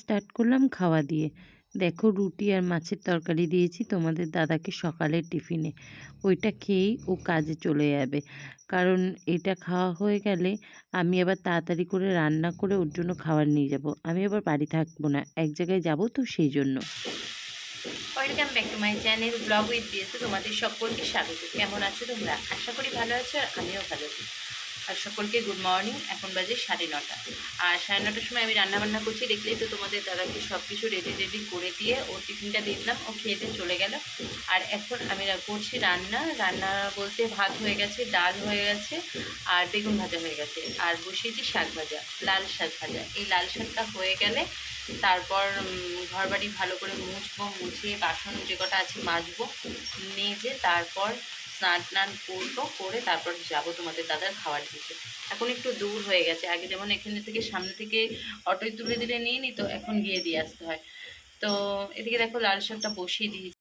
Start করলাম খাওয়া দিয়ে। দেখো রুটি আর মাছের তরকারি দিয়েছি তোমাদের দাদাকে সকালের টিফিনে। ওইটা খেয়েই ও কাজে চলে যাবে। কারণ এটা খাওয়া হয়ে গেলে আমি আবার তাড়াতাড়ি করে রান্না করে ওর জন্য খাবার নিয়ে যাব। আমি আবার বাড়ি থাকব না, এক জায়গায় যাব তো সেই জন্য। Welcome back to my channel blog with বিএসে তোমাদের সকলকে স্বাগত। কেমন আছো তোমরা? আশা করি ভালো আছো আর আমিও ভালো আছি। আর সকলকে গুড মর্নিং এখন বাজে সাড়ে নটা। আর সাড়ে নটার সময় আমি রান্না বান্না করছি, দেখলেই তো তোমাদের দাদাকে সব কিছু রেডি রেডি করে দিয়ে ওর টিফিনটা দিয়ে দিলাম, ও খেয়ে দিয়ে চলে গেল। আর এখন আমি করছি রান্না। রান্না বলতে ভাত হয়ে গেছে, ডাল হয়ে গেছে, আর বেগুন ভাজা হয়ে গেছে। আর বসিয়েছি শাক ভাজা, লাল শাক ভাজা। এই লাল শাকটা হয়ে গেলে তারপর ঘর বাড়ি ভালো করে মুছবো মুছিয়ে বাসন যে কটা আছে মাজবো, মেজে তারপর স্নান টান করব, করে তারপর যাব তোমাদের দাদার খাবার দিতে এখন একটু দূর হয়ে গেছে। আগে যেমন এখানে থেকে সামনে থেকে অটোয় তুলে দিলে নিয়ে নিত এখন গিয়ে দিয়ে আসতে হয়। তো এদিকে দেখো লাল শাকটা বসিয়ে দিয়েছি।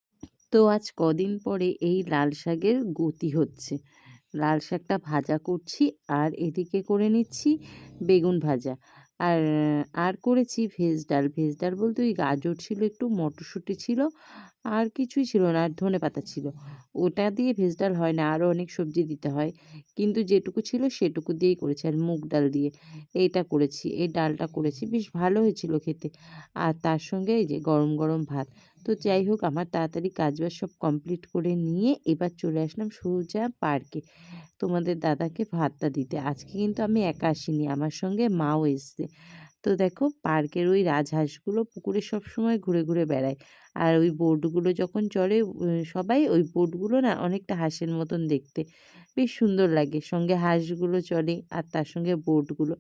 তো আজ কদিন পরে এই লাল শাকের গতি হচ্ছে। লাল শাকটা ভাজা করছি আর এদিকে করে নিচ্ছি বেগুন ভাজা। আর আর করেছি ভেজ ডাল। ভেজ ডাল বলতে ওই গাজর ছিল, একটু মটরশুঁটি ছিল আর কিছুই ছিল না, আর ধনে পাতা ছিল। ওটা দিয়ে ভেজ ডাল হয় না আরও অনেক সবজি দিতে হয়। কিন্তু যেটুকু ছিল সেটুকু দিয়েই করেছি, আর মুগ ডাল দিয়ে এইটা করেছি, এই ডালটা করেছি। বেশ ভালো হয়েছিল খেতে। আর তার সঙ্গে এই যে গরম গরম ভাত। তো যাই হোক, আমার তাড়াতাড়ি কাজবাজ সব কমপ্লিট করে নিয়ে এবার চলে আসলাম সোজা পার্কে। তোমাদের দাদাকে ভাতটা দিতে। আজকে কিন্তু আমি একা আসিনি, আমার সঙ্গে মাও এসছে। তো দেখো পার্কের ওই রাজহাঁসগুলো পুকুরে সব সময় ঘুরে ঘুরে বেড়ায়। আর ওই বোটগুলো যখন চড়ে সবাই ওই বোটগুলো না অনেকটা হাঁসের মতন দেখতে। বেশ সুন্দর লাগে, সঙ্গে হাঁসগুলো চলে আর তার সঙ্গে বোটগুলো।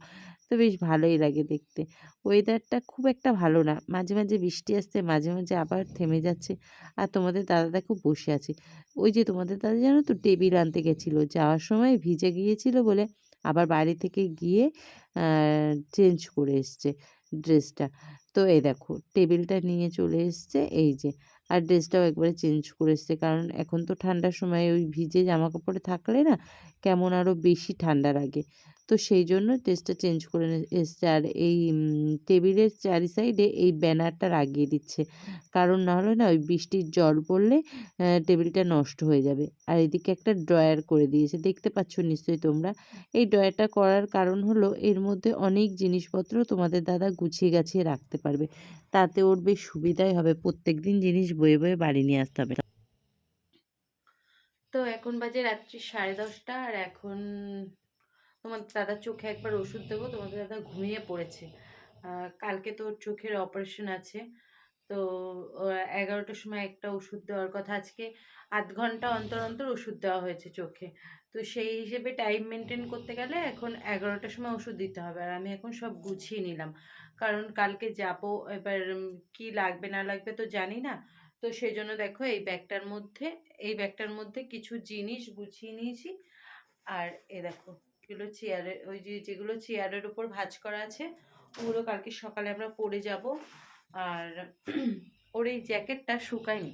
তো বেশ ভালোই লাগে দেখতে। ওয়েদারটা খুব একটা ভালো না, মাঝে মাঝে বৃষ্টি আসছে, মাঝে মাঝে আবার থেমে যাচ্ছে। আর তোমাদের দাদা দেখো বসে আছে। ওই যে তোমাদের দাদা জানো তো টেবিল আনতে গেছিল, যাওয়ার সময় ভিজে গিয়েছিল বলে আবার বাইরে থেকে গিয়ে চেঞ্জ করে এসছে ড্রেসটা। তো এই দেখো, টেবিলটা নিয়ে চলে এসছে, এই যে আর ড্রেসটাও একবারে চেঞ্জ করে এসছে। কারণ এখন তো ঠান্ডার সময় ওই ভিজে জামা কাপড়ে থাকলে না কেমন আরও বেশি ঠান্ডা লাগে। তো সেই জন্য ড্রেসটা চেঞ্জ করে এসছে। আর এই টেবিলের চারি সাইডে এই ব্যানারটা লাগিয়ে দিচ্ছে। কারণ না হলে না ওই বৃষ্টির জল পড়লে টেবিলটা নষ্ট হয়ে যাবে। আর এদিকে একটা ড্রয়ার করে দিয়েছে। দেখতে পাচ্ছ নিশ্চয়ই তোমরা। এই ড্রয়ারটা করার কারণ হলো এর মধ্যে অনেক জিনিসপত্র তোমাদের দাদা গুছিয়ে গাছিয়ে রাখতে পারবে। তাতে ওর বেশ সুবিধাই হবে। প্রত্যেক দিন জিনিস বয়ে বয়ে বাড়ি নিয়ে আসতে হবে। তো এখন বাজে রাত্রি সাড়ে দশটা আর এখন তোমার দাদার চোখে একবার ওষুধ দেবো, তোমাদের দাদা ঘুমিয়ে পড়েছে। কালকে তো চোখের অপারেশন আছে। তো এগারোটার সময় একটা ওষুধ দেওয়ার কথা, আজকে আধ ঘণ্টা অন্তর অন্তর ওষুধ দেওয়া হয়েছে চোখে। তো সেই হিসেবে টাইম মেনটেন করতে গেলে এখন এগারোটার সময় ওষুধ দিতে হবে আর আমি এখন সব গুছিয়ে নিলাম। কারণ কালকে যাব, এবার কি লাগবে না লাগবে তো জানি না। তো সেই জন্য দেখো এই ব্যাগটার মধ্যে, এই ব্যাগটার মধ্যে কিছু জিনিস গুছিয়ে নিয়েছি। আর এ দেখো, এগুলো চেয়ারের ওই যে যেগুলো চেয়ারের উপর ভাঁজ করা আছে, ওগুলো কালকে সকালে আমরা পরে যাব। আর ওর এই জ্যাকেটটা শুকায়নি।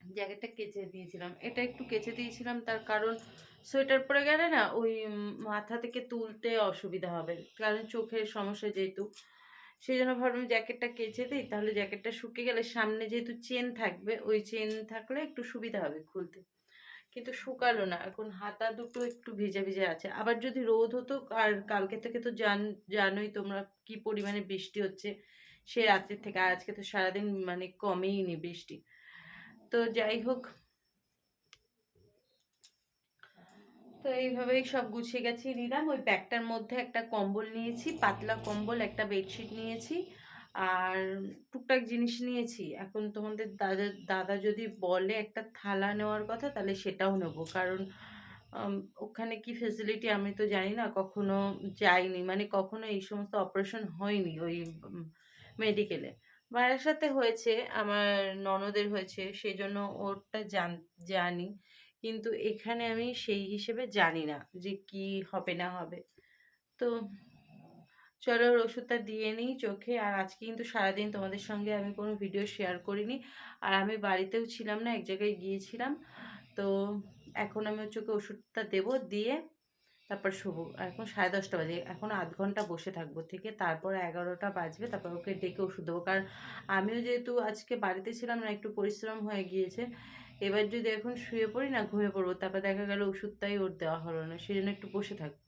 জ্যাকেটটা কেচে দিয়েছিলাম। এটা একটু কেচে দিয়েছিলাম তার কারণ সোয়েটার পরে গেলে না ওই মাথা থেকে তুলতে অসুবিধা হবে। কারণ চোখের সমস্যা যেহেতু। সেই জন্য ভাবলাম জ্যাকেটটা কেচে দিই, তাহলে জ্যাকেটটা শুকিয়ে গেলে সামনে যেহেতু চেন থাকবে, ওই চেন থাকলে একটু সুবিধা হবে খুলতে। কিন্তু শুকালো না, এখন হাতা দুটো একটু ভিজে ভিজে আছে। আবার যদি রোদ হতো, আর কালকে থেকে তো জান, জানোই তোমরা কি পরিমাণে বৃষ্টি হচ্ছে, সে রাত্রির থেকে, আজকে তো সারাদিন মানে কমেই নি বৃষ্টি। তো যাই হোক তো এইভাবেই সব গুছিয়ে গেছি নিলাম। ওই ব্যাগটার মধ্যে একটা কম্বল নিয়েছি, পাতলা কম্বল, একটা বেডশিট নিয়েছি আর টুকটাক জিনিস নিয়েছি। এখন তোমাদের দাদা দাদা যদি বলে একটা থালা নেওয়ার কথা, তাহলে সেটাও নেব। কারণ ওখানে কি ফেসিলিটি আমি তো জানি না, কখনো যাইনি। মানে কখনো এই সমস্ত অপারেশন হয়নি ওই মেডিকেলে ভাইয়ের সাথে হয়েছে, আমার ননদের হয়েছে সেই জন্য ওরটা জান, জানি। কিন্তু এখানে আমি সেই হিসেবে জানি না যে কি হবে না হবে। তো চলো ওর ওষুধটা দিয়ে নিই চোখে। আর আজকে কিন্তু সারাদিন তোমাদের সঙ্গে আমি কোনো ভিডিও শেয়ার করিনি। আর আমি বাড়িতেও ছিলাম না, এক জায়গায় গিয়েছিলাম। তো এখন আমি চোখে ওষুধটা দেবো, দিয়ে তারপর আর এখন সাড়ে দশটা বাজে। এখন আধ ঘণ্টা বসে থাকব থেকে। তারপর এগারোটা বাজবে, তারপর ওকে ডেকে ওষুধ দেবো। কারণ আমিও যেহেতু আজকে বাড়িতে ছিলাম না, একটু পরিশ্রম হয়ে গিয়েছে। এবার যদি এখন শুয়ে পড়ি না, ঘুমিয়ে পড়ব, তারপর দেখা গেল ওষুধটাই ওর দেওয়া হলো না সেই জন্য একটু বসে থাকব।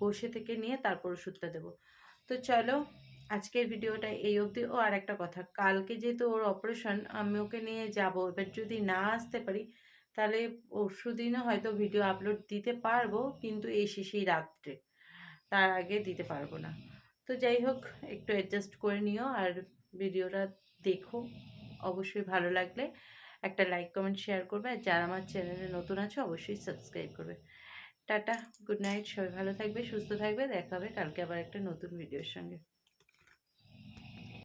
বসে থেকে নিয়ে তারপর ওষুধটা দেবো। তো চলো, আজকের ভিডিওটা এই অবধি। ও আর একটা কথা, কালকে যেহেতু ওর অপারেশন আমি ওকে নিয়ে যাব। এবার যদি না আসতে পারি, তাহলে পরশু হয়তো ভিডিও আপলোড দিতে পারব, কিন্তু এসে সেই রাত্রে। তার আগে দিতে পারব না। তো যাই হোক, একটু অ্যাডজাস্ট করে নিও আর ভিডিওটা দেখো। অবশ্যই ভালো লাগলে। একটা লাইক কমেন্ট শেয়ার করবে। আর যারা আমার চ্যানেলে নতুন আছে, অবশ্যই সাবস্ক্রাইব করবে। টাটা গুড নাইট সবাই ভালো থাকবে, সুস্থ থাকবে, দেখা হবে কালকে আবার একটা নতুন ভিডিওর সঙ্গে।